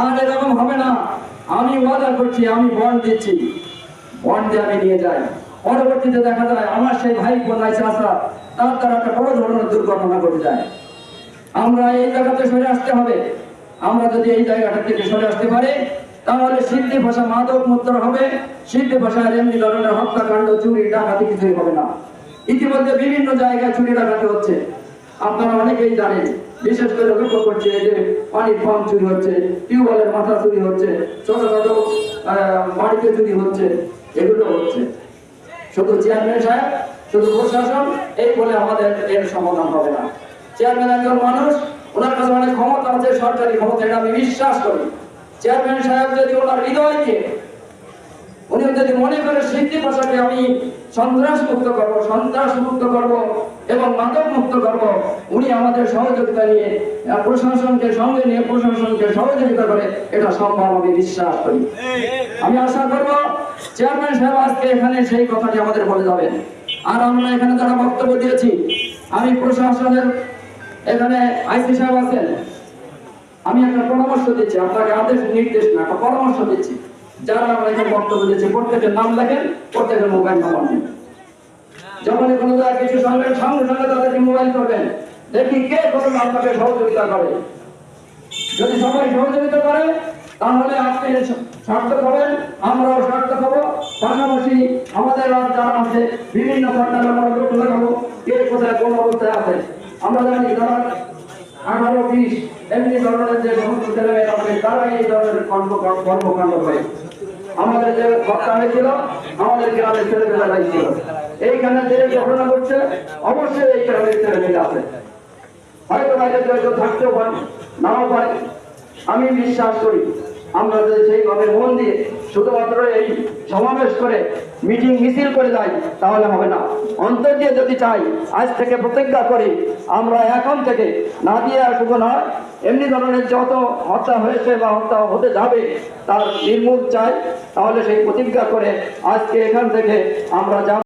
আর এরকম হবে না। আমি ওয়াদা করছি, আমি দিচ্ছি। আমি নিয়ে যাই। পরবর্তীতে দেখা যায়, আমার সেই ভাই তার দ্বারা একটা বড় ধরনের দুর্ঘটনা ঘটে যায়। আমরা এই জায়গাতে সরে আসতে হবে। আমরা যদি এই জায়গাটা থেকে সরে আসতে পারি, তাহলে সিদ্ধি ভাষা মাদক হবে। সিদ্ধি ভাষার এমনি ধরনের হত্যাকাণ্ড, চুরি, ডাকাতি কিছুই হবে না। ইতিমধ্যে বিভিন্ন জায়গায় চুরি, ডাকাতি হচ্ছে। আপনারা অনেকেই জানেন, বিশেষ করে লক্ষ্য করছে এই যে পানির পাম্প চুরি হচ্ছে, টিউবওয়েলের মাথা চুরি হচ্ছে, ছোটখাটো বাড়িতে চুরি হচ্ছে, এগুলো হচ্ছে। শুধু চেয়ারম্যান সাহেব, শুধু প্রশাসন, এই বলে আমাদের এর সমাধান হবে না। চেয়ারম্যান একজন মানুষ, ওনার কাছে অনেক ক্ষমতা আছে, সরকারি ক্ষমতা, এটা আমি বিশ্বাস করি। চেয়ারম্যান সাহেব যদি ওনার হৃদয়কে উনি যদি মনে করে সিদ্ধি ভাষাকে আমি সন্ত্রাস মুক্ত করব সন্ত্রাস মুক্ত করব এবং মাদক মুক্ত করব, উনি আমাদের সহযোগিতা নিয়ে প্রশাসনকে সঙ্গে নিয়ে প্রশাসনকে সহযোগিতা করে এটা সম্ভব আমি বিশ্বাস করি। আমি আশা করব চেয়ারম্যান সাহেব আজকে এখানে সেই কথাটি আমাদের বলে যাবেন। আর আমরা এখানে যারা বক্তব্য দিয়েছি, আমি প্রশাসনের এখানে আইসি সাহেব আছেন। আমি একটা পরামর্শ দিচ্ছি, আপনাকে আদেশ নির্দেশ না, একটা পরামর্শ দিচ্ছি। যদি সবাই সহযোগিতা করে, তাহলে আপনি সার্থক হবেন, আমরাও সার্থক হব। পাশাপাশি আমাদের আর যারা আছে, বিভিন্ন সরকারের আমরা লক্ষ্য লাগাবো। কে কোথায় কোন অবস্থায় আছে, আমরা জানি যারা আঠারো বিশ, এমনি ধরনের যে সমস্ত ছেলেমেয়েরা আছে তারা এই ধরনের কর্ম কর্মকাণ্ড করে। আমাদের যে হত্যা হয়েছিল, আমাদের গ্রামের ছেলেমেয়েরা লাগছিল এইখানে যে ঘটনা ঘটছে, অবশ্যই এই গ্রামের ছেলেমেয়েরা আছে। হয়তো বাইরে থাকতেও পারে, নাও পারে। আমি বিশ্বাস করি আমরা যদি সেইভাবে মন দিয়ে শুধুমাত্র এই সমাবেশ করে মিটিং মিছিল করে যাই, তাহলে হবে না। অন্তর দিয়ে যদি চাই, আজ থেকে প্রতিজ্ঞা করি, আমরা এখন থেকে না দিয়ে শুধু নয়, এমনি ধরনের যত হত্যা হয়েছে বা হত্যা হতে যাবে, তার নির্মূল চাই, তাহলে সেই প্রতিজ্ঞা করে আজকে এখান থেকে আমরা